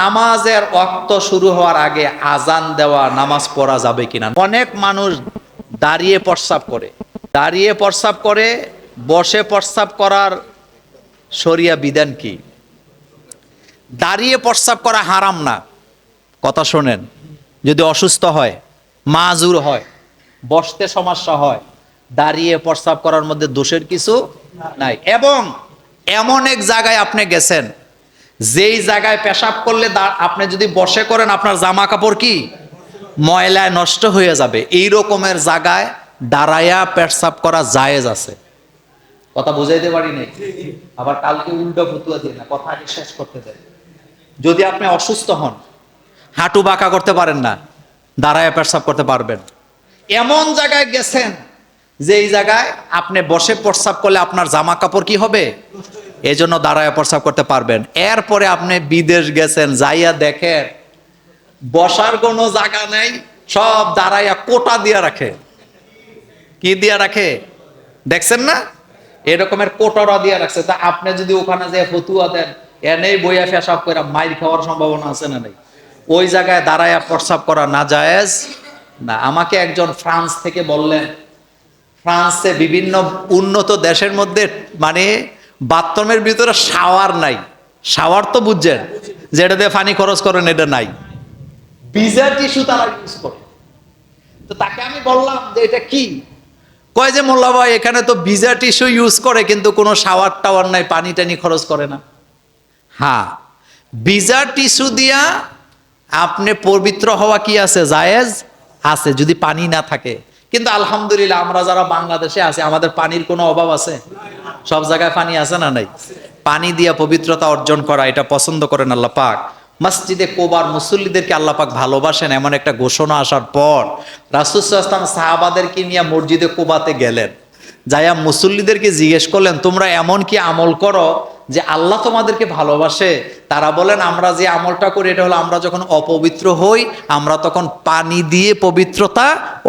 নামাজের অক্ত শুরু হওয়ার আগে আজান দেওয়া নামাজ পড়া যাবে কিনা? অনেক মানুষ দাঁড়িয়ে প্রস্রাব করে। দাঁড়িয়ে প্রস্রাব করে, বসে প্রস্রাব করার শরিয়া বিধান কি? দাঁড়িয়ে প্রস্রাব করা হারাম না। কথা শোনেন, যদি অসুস্থ হয়, মাজুর হয়, বসতে সমস্যা হয়, দাঁড়িয়ে প্রস্রাব করার মধ্যে দোষের কিছু নাই। এবং এমন এক জায়গায় আপনি গেছেন যেই জায়গায় পেশাব করলে আপনি যদি বসে করেন, আপনার জামা কাপড় কি? ময়লায় নষ্ট হয়ে যাবে। এই রকমের জায়গায় দাঁড়ায়া পেশাব করা জায়েজ আছে। কথা বুঝাইতে পারি নাই? আবার কালকে উল্টো ফতুয়া দিয়ে না, কথা আগে শেষ করতে দেয়। যদি আপনি অসুস্থ হন, হাঁটু বাঁকা করতে পারেন না, দাঁড়ায় পেশাব করতে পারবেন। এমন জায়গায় গেছেন যে এই জায়গায় আপনি বসে প্রস্রাব করলে আপনার জামা কাপড় কি হবে? এই জন্য দাঁড়ায় প্রস্রাব করতে পারবেন। এরপরে আপনি বিদেশ গেছেন, যাইয়া দেখেন, বসার কোনো জায়গা নেই, সব দাঁড়াইয়া কোটা দিয়া রাখে। কি দিয়া রাখে? দেখছেন না? এরকমের কোটরা দিয়া রাখছে। তা আপনি যদি ওখানে যে ফতুয়া দেন, এনেই বইয়া ফেসাব করে মাইর খাওয়ার সম্ভাবনা আছে না নেই? ওই জায়গায় দাঁড়ায়া প্রস্রাব করা না জায়েজ না, আমাকে একজন ফ্রান্স থেকে বললেন, ফ্রান্সে বিভিন্ন উন্নত দেশের মধ্যে মানে বাথরুমের ভিতরে শাওয়ার নাই। শাওয়ার তো বুঝছেন, যেটা দিয়ে পানি খরচ করেন, এটা নাই। বিজার টিস্যু তারা ইউজ করে। তো তাকে আমি বললাম যে, এটা কি? কয় যে, মোল্লা ভাই, এখানে তো ভিজা টিস্যু ইউজ করে, কিন্তু কোনো শাওয়ার টাওয়ার নাই, পানি টানি খরচ করে না। হ্যাঁ ভিজা টিস্যু দিয়া আপনি পবিত্র হওয়া কি আছে? জায়েজ? আছে, যদি পানি না থাকে। কিন্তু আলহামদুলিল্লাহ, আমরা যারা বাংলাদেশে আছি, আমাদের পানির কোনো অভাব আছে? সব জায়গায় পানি আছে না নাই? পানি দিয়া পবিত্রতা অর্জন করা, এটা পছন্দ করেন আল্লাহ পাক। মসজিদে কোবার মুসল্লিদেরকে আল্লাহ পাক ভালোবাসেন, এমন একটা ঘোষণা আসার পর রাসুসাম সাহাবাদেরকে নিয়ে মসজিদে কোবাতে গেলেন। যাইয়া মুসল্লিদেরকে জিজ্ঞেস করলেন, তোমরা এমন কি আমল করো যে আল্লাহ তোমাদেরকে ভালোবাসে? তারা বলেন আমরা যে আমলটা করি, এটা হলো আমরা যখন অপবিত্র হই, আমরা তখন পানি দিয়ে পবিত্রতা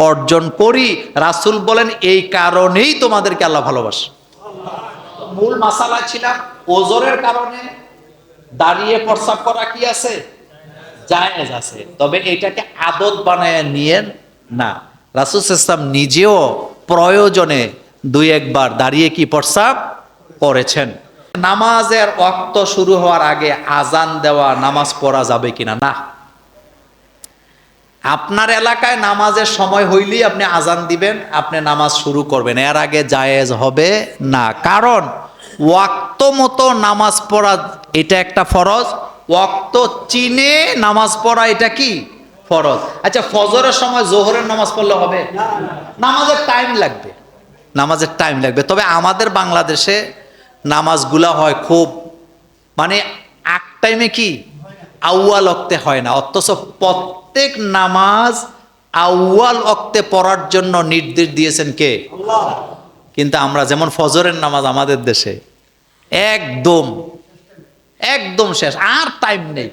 অর্জন করি। রাসূল বলেন, এই কারণেই তোমাদেরকে আল্লাহ ভালোবাসে। মূল মাসালা ছিলাম, ওজোরের কারণে দাঁড়িয়ে প্রস্রাব করা কি আছে? জায়েজ আছে। তবে এটাকে আদত বানায় নিয়েন না। রাসুল ইসলাম নিজেও প্রয়োজনে দুই একবার দাঁড়িয়ে কি প্রস্রাব করেছেন? নামাজের অক্ত শুরু হওয়ার আগে আজান দেওয়া নামাজ পড়া যাবে কিনা? না। আপনার এলাকায় নামাজের সময় হইলেই আপনি আজান দিবেন আপনি নামাজ শুরু করবেন। এর আগে জায়েজ হবে না। কারণ ওয়াক্ত মতো নামাজ পড়া এটা একটা ফরজ ওয়াক্ত চিনে নামাজ পড়া এটা কি? ফরজ। আচ্ছা ফজরের সময় জোহরের নামাজ পড়লে হবে? নামাজের টাইম লাগবে। নামাজের টাইম লাগবে। তবে আমাদের বাংলাদেশে নামাজগুলা হয় খুব মানে এক টাইমে কি? আউয়াল অক্তে হয় না, অথচ প্রত্যেক নামাজ আউয়াল অক্তে পড়ার জন্য নির্দেশ দিয়েছেন কে? কিন্তু আমরা যেমন ফজরের নামাজ আমাদের দেশে, একদম একদম শেষ, আর টাইম নেই।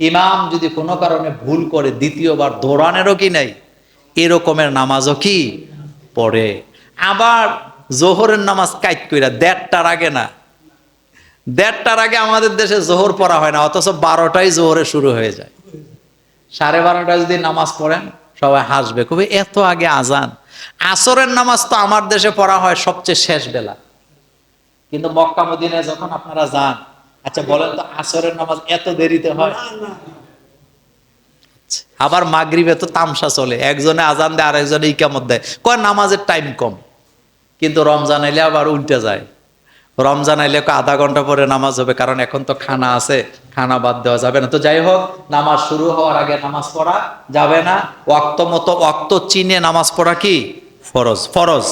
ইমাম যদি কোনো কারণে ভুল করে, দ্বিতীয়বার দৌড়ানেরও কি নাই? এরকমের নামাজও কি? পড়ে। আবার জোহরের নামাজ কাইট কইরা দেড়টার আগে না দেড়টার আগে আমাদের দেশে জোহর পড়া হয় না, অথচ বারোটাই জোহরে শুরু হয়ে যায়। সাড়ে বারোটায় যদি নামাজ পড়েন, সবাই হাসবে। খুবই এত আগে আজান। আসরের নামাজ তো আমার দেশে পড়া হয় সবচেয়ে শেষ বেলা। কিন্তু মক্কা মদিনায় যখন আপনারা যান আচ্ছা বলেন তো আসরের নামাজ এত দেরিতে হয়? আবার মাগরিবে তো তামসা চলে। একজনে আজান দেয় আর একজনে ইকামত দেয়। কয়, নামাজের টাইম কম। কিন্তু রমজান এলে আবার উল্টে যায়। রমজান আইলে আধা ঘণ্টা পরে নামাজ হবে, কারণ এখন তো খানা আছে, খানা বাদ দেওয়া যাবে না। তো যাই হোক, নামাজ শুরু হওয়ার আগে নামাজ পড়া যাবে না। অক্ত মতো অক্ত চিনে নামাজ পড়া কি? ফরজ ফরজ।